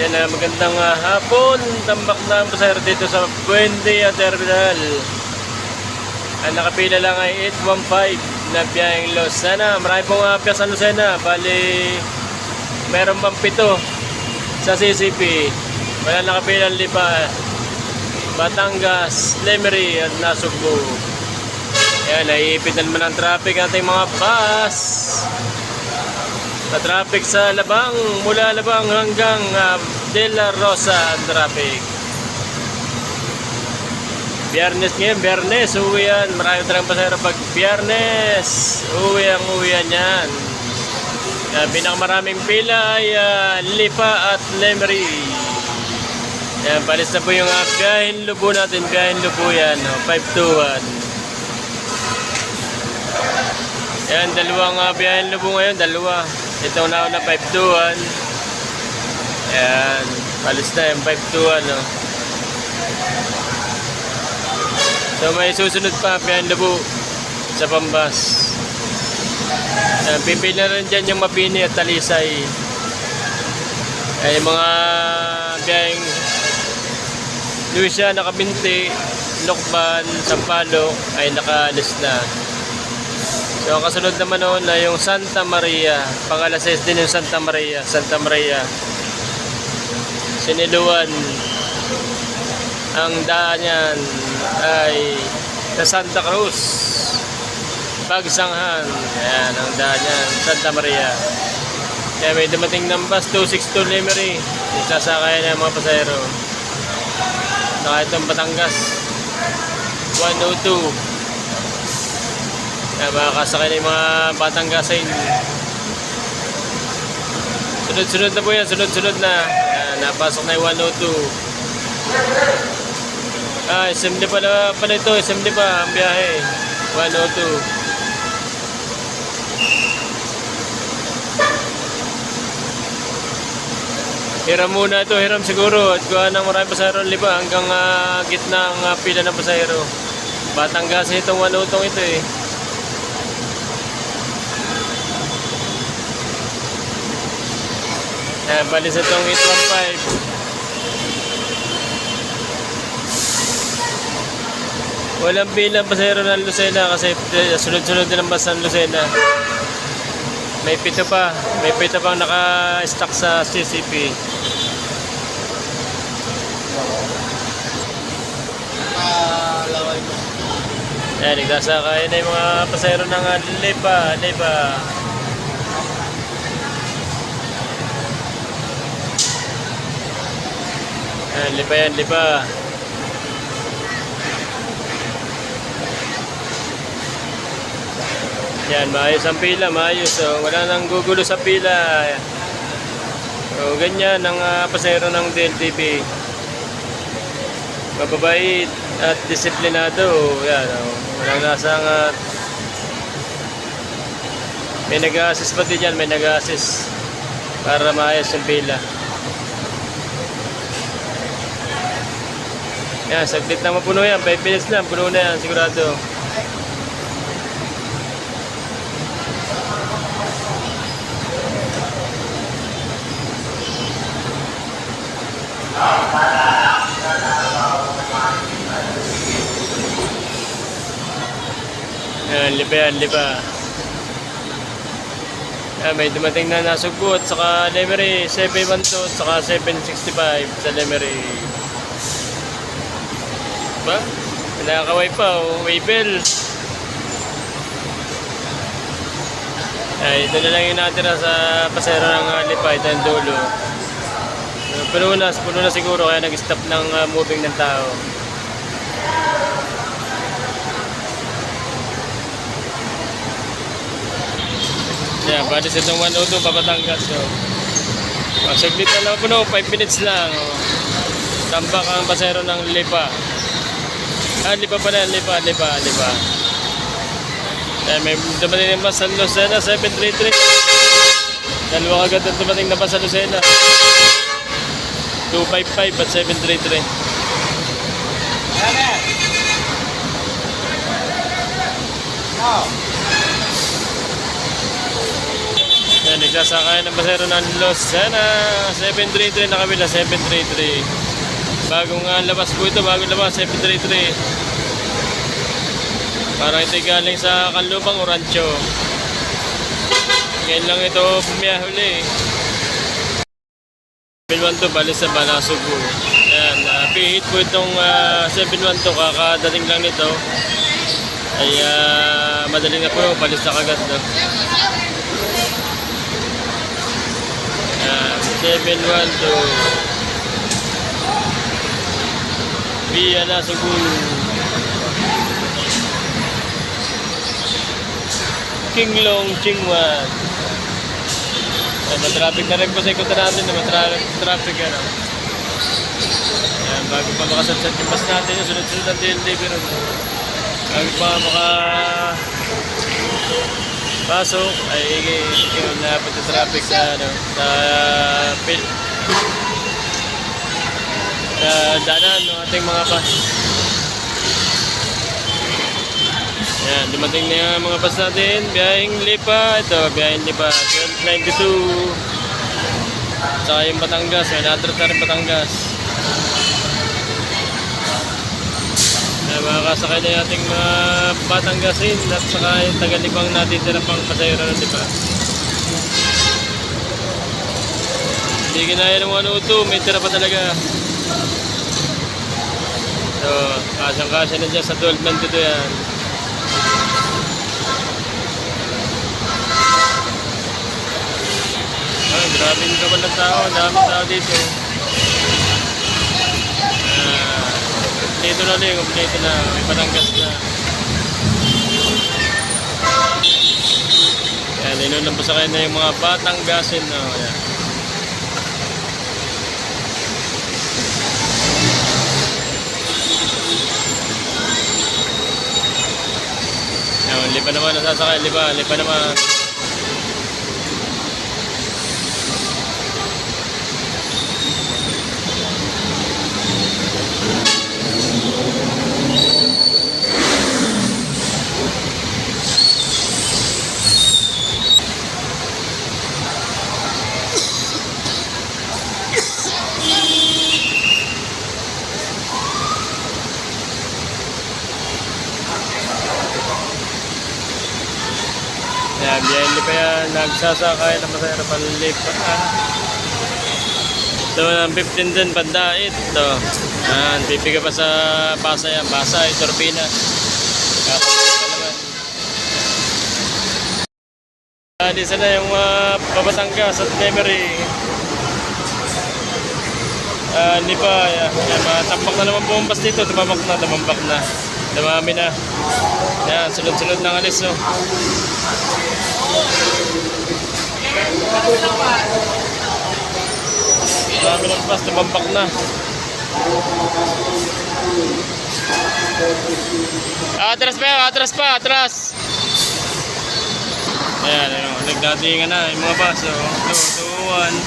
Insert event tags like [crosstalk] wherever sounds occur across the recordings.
Yan na magandang ah, hapon. Tambak na ang pasahero dito sa Buendia Terminal. Ang nakapila lang ay 815 na biyaheng Los. Sana marami pong uh, San Lucena. Bali, meron pang pito sa CCP. Wala nakapila ang lipa. Batangas, Lemery at Nasugbu. Yan, naiipit na naman ang traffic ng ating mga bus. Sa traffic sa Labang, mula Labang hanggang uh, De La Rosa traffic. Biyernes ngayon, Biyernes, uwi yan. Marami talagang pasahero pag Biyernes, uwi ang uwi yan yan. Uh, pinakamaraming pila ay ah, Lipa at Lemery. Yan, balis na po yung uh, biyahin lubo natin, biyahin lubo yan, oh, 521. Yan, dalawang uh, biyahin lubo ngayon, dalawa. Ito na na 521. Yan, balis na yung 521. No? So may susunod pa, biyahin lubo sa Pambas. Yan, pipili na rin dyan yung Mapini at Talisay. Ay, mga biyahing Lucia, Nakabinti, Lokban, Sampalo ay nakaalis na. So kasunod naman noon na yung Santa Maria. Pangalases din yung Santa Maria. Santa Maria. Siniluan. Ang daan yan ay sa Santa Cruz. Pagsanghan. Ayan ang daan yan. Santa Maria. Kaya may dumating ng bus 262 Lemery. Isasakay na yung mga pasahero. Saka itong Batangas. 102. Kaya makakasakay na yung mga batang gasain. Sunod-sunod na po yan, sunod-sunod na. Ayan, napasok na yung 102. Ah, SMD pala, pala ito, SMD pa ang biyahe. 102. Hiram muna ito, hiram siguro. At kuha ng maraming pasahero liba hanggang ah, gitna ang ah, pila ng pasahero. Batang gas itong 102 ito eh. Ayan, balis itong 815. Walang bilang pasahero ng Lucena kasi eh, sunod-sunod din ang bus ng Lucena. May pito pa. May pito pang naka-stock sa CCP. Ayan, nagkasakay na yung mga pasahero ng ah, Lipa, Ayan, lipa yan, lipa. Yan, maayos ang pila, maayos. So, wala nang gugulo sa pila. So, ganyan ang uh, pasahero ng DLTV. Mababait at disiplinado. Yan, oh. walang nasang uh, may nag-assist pa din dyan, may nag-assist para maayos yung pila. Yan, saglit na mapuno yan. 5 minutes lang, puno na yan, sigurado. Yan, liba yan, liba. Yan, may dumating na nasugbo at saka Lemery 712 at saka 765 sa Lemery. Ba? Nakakaway pa, oh. Waybel. Ay, ito na lang yung natira sa pasero ng uh, Lipa, ito yung dulo. Uh, puno na, puno na siguro kaya nag-stop ng uh, moving ng tao. Yeah, bali sa itong 102, papatangas. So, oh, saglit na lang puno, 5 minutes lang. Oh. Tambak ang pasero ng Lipa. Ah, lipa pa na, lipa, lipa, lipa. Eh, may dumating naman sa Lucena, 733. Dalawa agad ang dumating na pa sa Lucena. 255 at 733. Yan, nagsasakay ng pasero ng Sana. 733 na kabila, 733. Bagong uh, labas po ito, bagong labas, 733. Parang ito galing sa Kanlubang o Rancho. Ngayon lang ito pumiyahuli. eh. 712 bali sa Balasugo. Ayan, uh, pihit po itong uh, 712 kakadating lang nito. Ay uh, madali na po, balis na kagad. No? Ayan, 712 Via Nasugo. Kinglong Chingwan. Ay, matraffic na rin po sa ikutan natin na matraffic traffic ano. Ayan, bago pa makasatsat yung bus natin yung sunod-sunod ang DLDB rin. Bago pa maka pasok ay yung napot sa traffic sa ano sa pil sa danan ng ating mga bus. Yan, dumating na yung mga bus natin. Biyahing Lipa. Ito, biyahing Lipa. 1292. Tsaka yung Batangas. May natrat na rin Batangas. Yan, makakasakay na yung ating mga Batanggasin at saka yung tagalibang natitira pang pasayro ng Lipa. Hindi ginaya ng 102. May tira pa talaga. So, kasang-kasya na dyan sa 1292 yan. Ah, grabe yung kaman ng tao. Daming tao dito. Ah, dito na rin. Kompleto na. May pananggas na. Yan, inunan po sa kayo na yung mga batang gasin. No? Yan. Naman nasasakay. Lipa, lipa naman. Biyahin pa yan. Nagsasakay na masaya panlipa. Ito, ang 15 din, pandait. Ito. Yan, pipiga pa sa Pasay. yan. Pasay. Ah, di sana yung uh, Babatangas at Memory. Ah, hindi pa. Yan, yan, mga na naman bumampas dito. Tumambak na, tumambak na. Dumami na. Yan, sunod-sunod ng alis, no. Dami ng bus, tumambak na. Atras pa, atras pa, atras. Ayan, ayun, nagdatingan na yung mga bus. Oh. 221.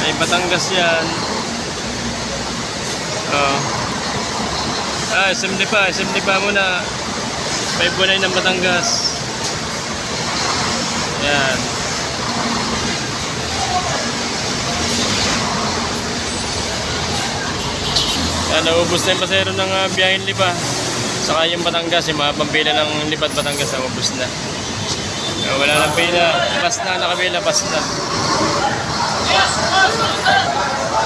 Ay, Batangas yan. Oh. Ah, SM pa, SM pa muna. 519 ng Batangas. Yan. Yan, naubos na yung pasero ng uh, biyahin lipa. Saka yung Batangas, yung mga pampila ng lipat Batangas, naubos na. Uh, wala nang pila. Pas na, nakabila, pas na.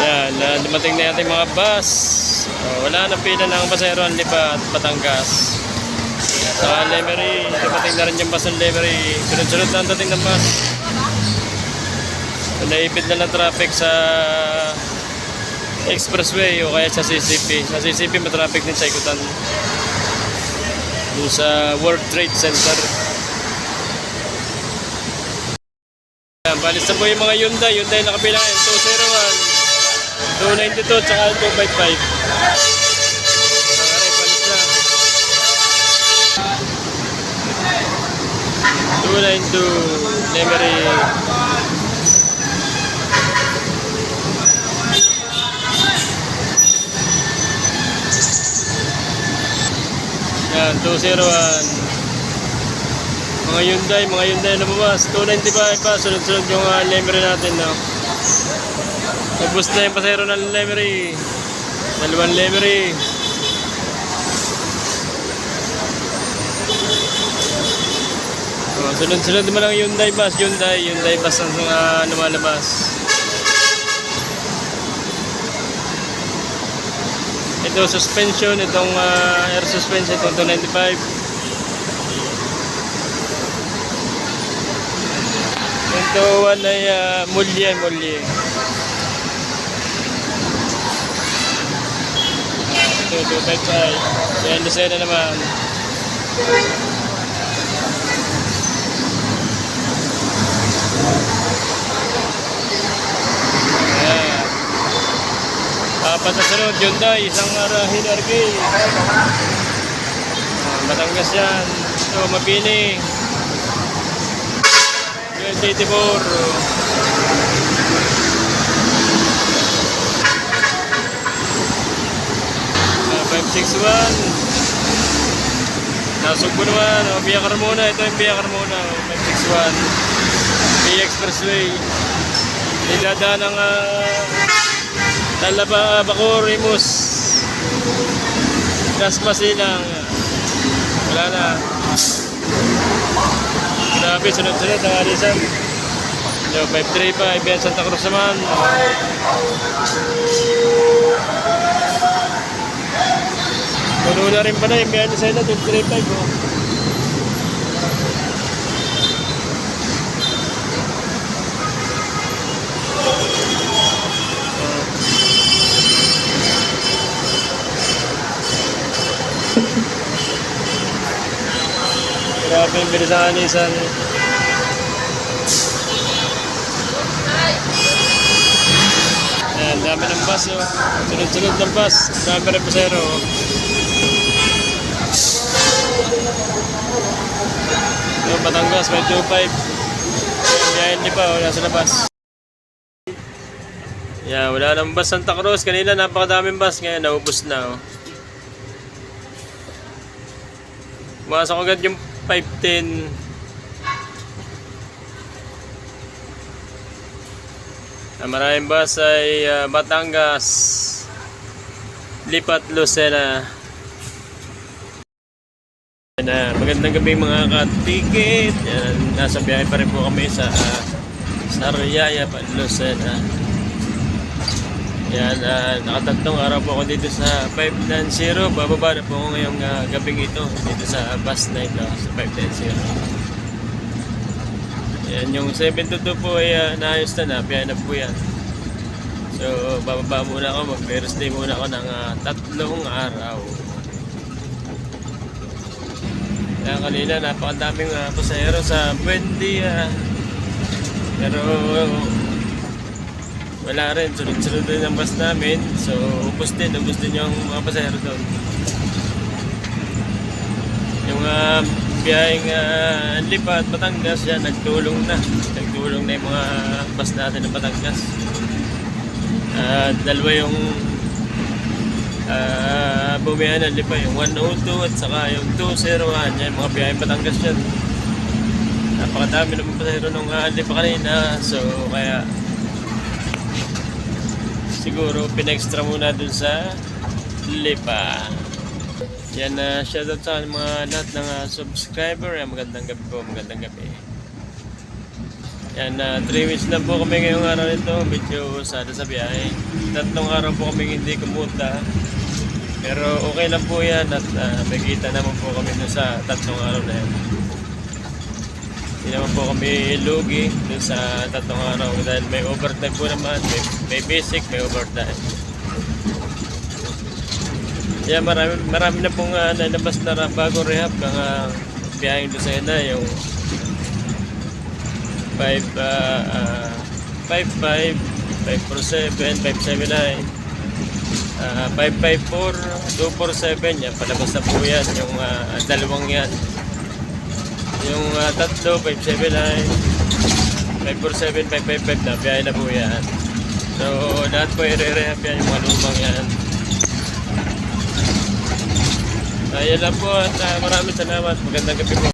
Yan, uh, dumating na yung mga bus. Uh, wala nang pila ng pasero ang lipat Batangas. Sa Lemery, dumating na rin yung bus ng Lemery. Sunod-sunod na ang dating ng bus. Naipid na ng traffic sa expressway o kaya sa CCP. Sa CCP matraffic din sa ikutan. Doon sa World Trade Center. Ayan, balis na po yung mga Hyundai. Hyundai nakabilang yun. 201, 292, tsaka 255. Pare, balis na. 292, Lemery. Yan, 201. Mga Hyundai, mga Hyundai na lumabas. 295 pa, sunod-sunod yung uh, Lemry natin. No? Ubus na yung pasero ng Lemry. Dalawang Lemry. Oh, sunod-sunod naman ang Hyundai bus, Hyundai, Hyundai bus ang uh, lumalabas. Ito suspension, itong ah, air suspension, itong 295. Ito one ay uh, mulye, mulye. 255. Yan, Lucena naman. Ayan. Apat na sunod, Hyundai, isang arahin RK. Ah, Batangas yan. Ito, Mapini. 24. Ah, 561. Nasugbo naman. Oh, Via Carmona. Ito yung Via Carmona. Oh, 561. Via Expressway. Nilada ng uh, Talaba, Bacoor, Imus. Dasma silang. Wala na. Grabe, sunod-sunod ang alisan. Yo, 535, yan Santa Cruz naman. Puno na rin pala yung biyahe sa ina, 235 oh. [laughs] Grabe yung bilis ng anisan. Ayan, dami ng bus oh. Sunod-sunod ng bus. Dami rin pasero oh. 525. Ayan, biyahe hindi pa, wala sa labas. Yeah, wala nang bus Santa Cruz. Kanina napakadaming bus. Ngayon naubos na. Oh. Pumasok agad yung 510. Ang maraming bus ay ah, Batangas, Lipat, Lucena. Na, magandang gabi mga ka-ticket. Yan, nasa biyahe pa rin po kami sa uh, Sariaya, Lucena. Yan, uh, nakatatlong araw po ako dito sa 590. Bababa na po ako ngayong uh, gabing ito dito sa bus na ito sa 590. Yan, yung 722 po ay uh, naayos na na, biyahe na po yan. So, bababa muna ako, mag-stay muna ako ng uh, tatlong araw. Kaya kanina napakadaming uh, pasahero sa Buendia. Pero wala rin, sunod-sunod din ang bus namin. So, ubos din, ubos din yung mga pasahero doon. Yung uh, biyaheng uh, lipat Batangas, yan, nagtulong na. Nagtulong na yung mga bus natin ng Batangas. Uh, dalawa yung uh, bumiyahan ng lipa, yung 102 at saka yung 201. Yan, mga biyaheng Batangas yan. Napakadami naman pasahero nung uh, lipa kanina. So, kaya siguro pinextra muna dun sa lipa. Yan na uh, shoutout sa mga lahat ng uh, subscriber. Yan, magandang gabi po, magandang gabi. Yan, 3 uh, weeks na po kami ngayong araw nito. Medyo sada sa biyahe. Tatlong araw po kami hindi kumunta. Pero okay lang po yan at uh, may kita naman po kami dun sa tatlong araw na yan. Hindi naman po kami lugi dun sa tatlong araw dahil may overtime po naman. May, may basic, may overtime. Yeah, marami, marami na pong uh, nalabas na bagong rehab kang uh, biyaheng doon sa ina yung 5 uh, uh, 55 547 579 uh, 554 247 yan palabas na po yan. Yung uh, dalawang yan. Yung uh, tatlo 579 547 555 na biyahe na po yan. So lahat po i-rehab yan yung mga lumang yan. Ayan lang po at uh, maraming salamat. Magandang gabi po.